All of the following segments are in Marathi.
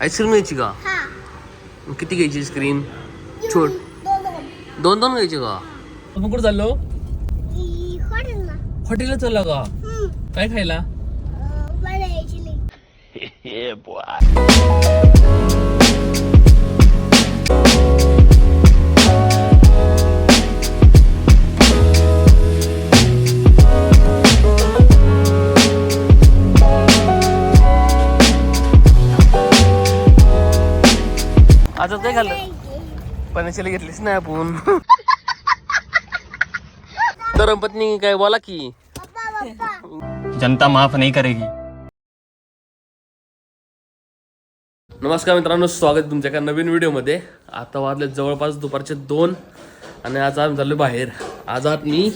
आईस्क्रीम घ्यायची का? हा. मग किती घ्यायची आईस्क्रीम? छोट. दोन दोन. दोन दोन घ्यायची का? मग कुठं चाललो? ई हॉटेलला. चालला का? हम्म. काय खायला? अं, यायची नाही आता काय खाल्लं. पणशाला घेतलीस नाही आपण. तर पत्नी काय बोला की. पप्पा पप्पा जनता माफ नहीं करेगी. नमस्कार मित्रांनो स्वागत आहे तुमच्या एका नवीन व्हिडिओमध्ये. आता वाजले जवळपास दुपारचे दोन आणि आज आम्ही चाललो बाहेर. आज आहात मी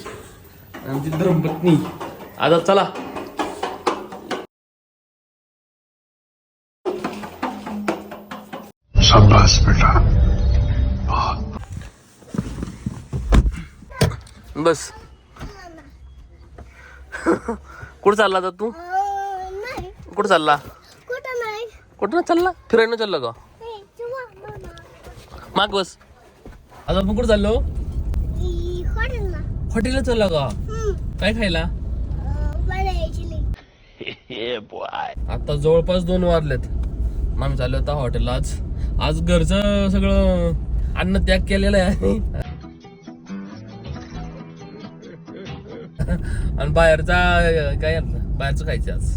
आणि आमची धर्मपत्नी. आज आत चला. शाबाश बेटा बस. कुठं चालला आता तू? कुठं चालला? कुठं चालला? फिरायला चाललं का. माग बस. आज आपण कुठं चाललो? हॉटेलला चालला का? काय खायला? आता जवळपास दोन वाजलेत. मग आम्ही चाललो होता हॉटेलला आज. आज घरचं सगळं अन्न त्याग केलेलं आहे. आणि बाहेरचा काय? बाहेरचं खायचं आज.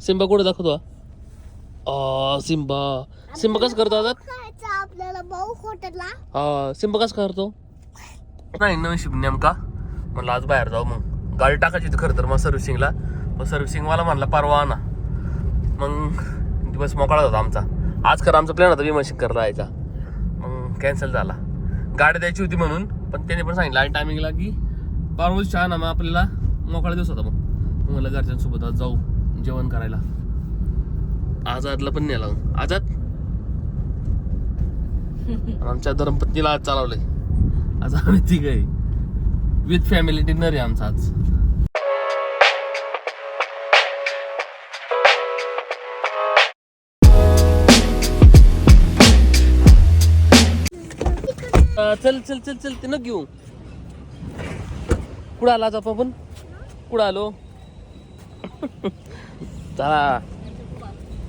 सिम्बा कुठे दाखवतो? आ सिम्बा सिम्बा कसं करतो आता आपल्याला भाऊ हा सिम्बा कसं करतो? नाही नवीन नेमका. म्हणलं आज बाहेर जाऊ मग. गाडी टाकायची होती खरं तर मग सर्व्हिसिंगला. मग सर्व्हिसिंगवाला म्हणला परवा आणा. मग दिवस मोकळा होता आमचा. आज खरं आमचा प्लॅन होता विमर्शिक करायला जायचा. मग कॅन्सल झाला. गाडी द्यायची होती म्हणून पण त्याने पण सांगितलं आणि टायमिंगला की परवा चहा ना मग आपल्याला. मोकळा दिवस होता मग. मग म्हणलं घरच्यांसोबत आज जाऊ जेवण करायला. आजादला पण नेला. आणि आमच्या धर्मपत्नीला आज चालवलंय. आज आम्ही तिघ आहे. विथ फॅमिली डिनर आहे आमचा आज. चल चल चल चल ते न घेऊ. कुठं आला आज आपण? कुठं आलो? चला.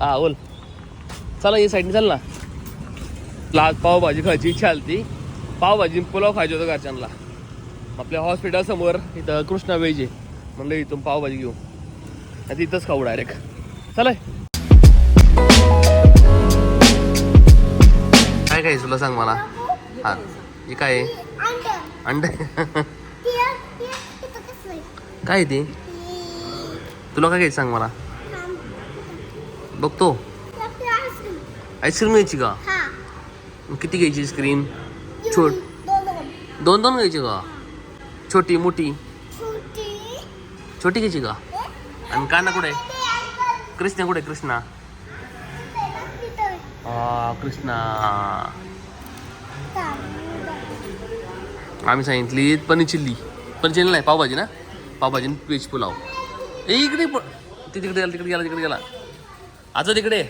हा बोल. चला ये साईडने चल ना. लाज पावभाजी खायची इच्छा आली ती पावभाजी पुलाव खायचे होतं घरच्यांना. आपल्या हॉस्पिटल समोर इथं कृष्णा वेजे म्हणलं इथून पावभाजी घेऊ. आता इथंच खाऊ डायरेक्ट चला. काय काय तुला सांग मला? हा. हे काय? आहे अंड. काय ते? तुला काय घ्यायचं सांग मला. बघतो. आईस्क्रीम. घ्यायची का? किती घ्यायची आईस्क्रीम? छोट. दोन दोन घ्यायची का? छोटी मोठी. छोटी घ्यायची का? आणि काना कुठे? आहे? कृष्णा कुठे कृष्णा? कृष्णा. आम्ही सांगितली पनीर चिल्ली. पनीर चिल्ली नाही पावभाजी ना? पावभाजी आणि व्हेज पुलाव. ए इकडे प- ते तिकडे गेला तिकडे गेला तिकडे गेला. आता तिकडे.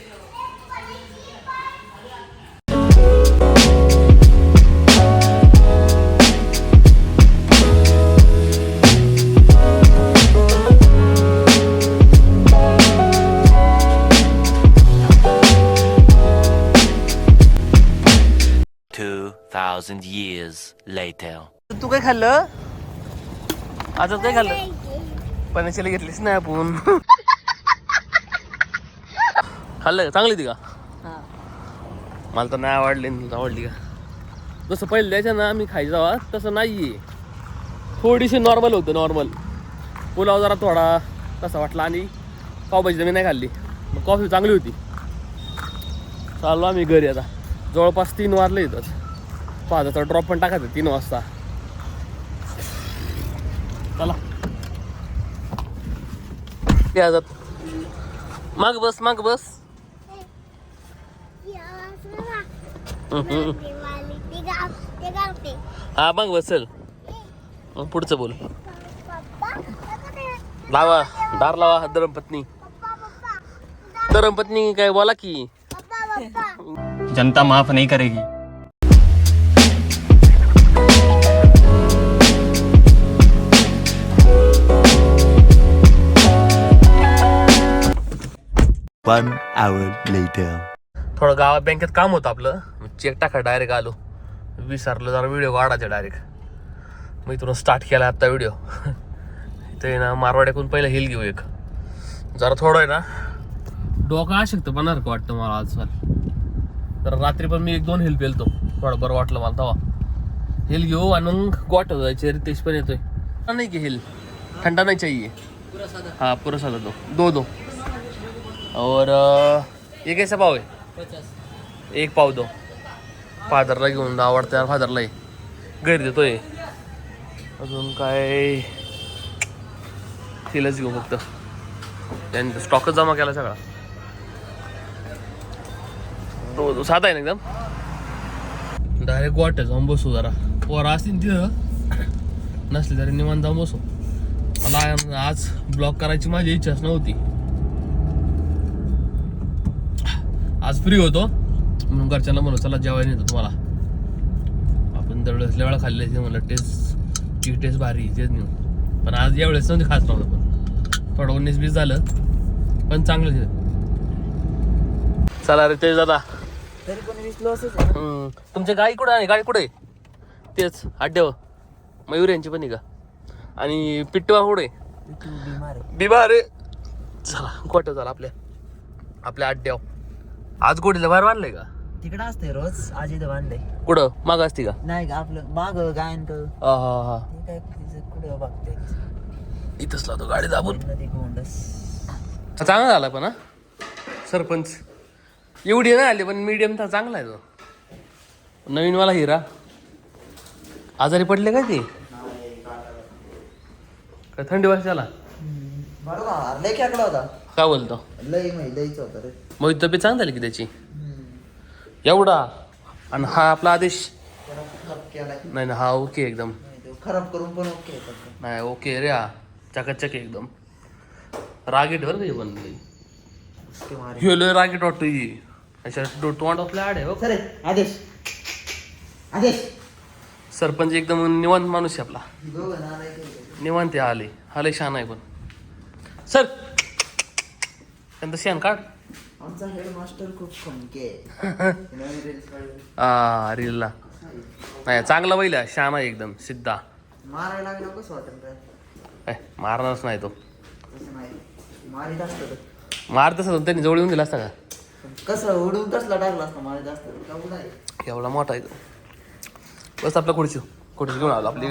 Years later. तू काय खाल्लं? आता काय खाल्लं? पनीर चिल्ली घेतलीस नाही आपण. खाल्लं का? चांगली ती का? मला तर नाही आवडली आणि तुला आवडली का? जसं पहिलं द्यायचं ना मी खायचं जेव्हा तसं नाही आहे थोडीशी नॉर्मल होतं नॉर्मल पुलाव जरा थोडा तसा वाटला आणि पावभाजी तर मी नाही खाल्ली. मग कॉफी चांगली होती. चाललो आम्ही घरी आता. जवळपास तीन वाजले इथंच. पाहता ड्रॉप पण टाकायचं तीन वाजता. चला. ते जात माग बस माग बस. हा मग बस चल. मग पुढचं बोल. लावा दार लावा धर्मपत्नी. धरमपत्नी काय बोला की. जनता माफ नाही करेगी. One hour later. थोडं गावात बँकेत काम होतं आपलं. चेक टाका डायरेक्ट आलो. विसरलो जरा व्हिडिओ काढायचा डायरेक्ट मी तुला स्टार्ट केला आत्ता व्हिडिओ ते ना मारवाड्याकडून पहिलं हिल घेऊ एक. जरा थोडं आहे ना डोका अशक्त बनणार का वाटतं मला आज सर? जरा रात्री पण मी एक दोन हिल पेलतो. थोडं बरं वाटलं मला तेव्हा. हिल घेऊ आणि मग गोठव जायचे रितेश पण येतोय. नाही की हिल थंडा नाही चाहिए हा पुरसादा तो. दो दो दो. और ये कैसा पाव है एक पाव दो. फादरला घेऊन आवडतं फादरला घरी देतोय. अजून काय? तिलाच घेऊ फक्त. त्यांनी स्टॉकच जमा केला सगळा. तो तो साधा आहे ना एकदम? डायरेक्ट वाटत जाऊन बसू जरा. पोरं असतील तिथं. नसली तरी निवांत जाऊन बसू. मला आज ब्लॉक करायची माझी इच्छाच नव्हती. आज फ्री होतो. म्हणून घरच्यांना म्हणू चला जेवायला येतो तुम्हाला. आपण दरवेळेस वेळा खाल्ले ते म्हणलं टेस्ट ची टेस्ट भारी तेच नेऊ पण आज यावेळेस नव्हती खास नव्हतं पण. थोडं उन्नीस बीस झालं पण चांगलं. चला रे तेच दादा तरी पण वीस लॉसच हम्म. तुमची गाडी कुठे आहे? गाडी कुठे आहे? तेच अड्ड्यावर मयूर यांची पण आहे का आणि पिट्टवा कुठे? बीमार आहे. चला गोट झाला आपल्या. आपल्या अड्ड्यावर आज गोडीला बाहेर बांधलंय का? तिकडं असते रोज आज इथं बांधलंय. कुठं? माग असते का? नाही का आपलं माग गायन कर हा हा हा. हे काय तिचं कुठं बघते इथंच लावतो गाडी दाबून. गोंडस. चांगला झाला पण हा. सरपंच. एवढी नाही आली पण मीडियम तर चांगला आहे तो. नवीन वाला हिरा. आजारी पडले काय ते? काय थंडी वाजते त्याला बरोबर लय खेकडा होता. काय बोलतो? लय माहिती लयच होता रे. मग तब्येत चांगली झाली की त्याची? एवढा? आणि हा आपला आदेश? खराब नाही ना हा ओके एकदम. नाही, तो खराब करून पण ओके नाही ओके रे हा. चकाचक एकदम. रागीट बरं का हे पण लई. मारे. ह्यो लय रागीट वाटतो ही. अशा डो- तोंड आपल्या आड आहे हो. सर आदेश. आदेश. सरपंच एकदम निवांत माणूस आहे आपला. दोघं. निवांत आहे आले. आले शान आहे पण. सर त्यांचं शान काढ आमचा हेडमास्टर खूप रीलला नाही चांगला बैल आहे शान आहे एकदम सिद्धा मारायला लागलं कसं रे काय मारणारच नाही तो तसं नाही मारीत असतं तर. त्यांनी जवळ येऊन दिला असता का पण कसं उडून कसला टाकला असतं मारीत असतं का उडाय एवढा मोठा आहे तो बस आपला खुर्ची खुर्ची घेऊन आलो आपली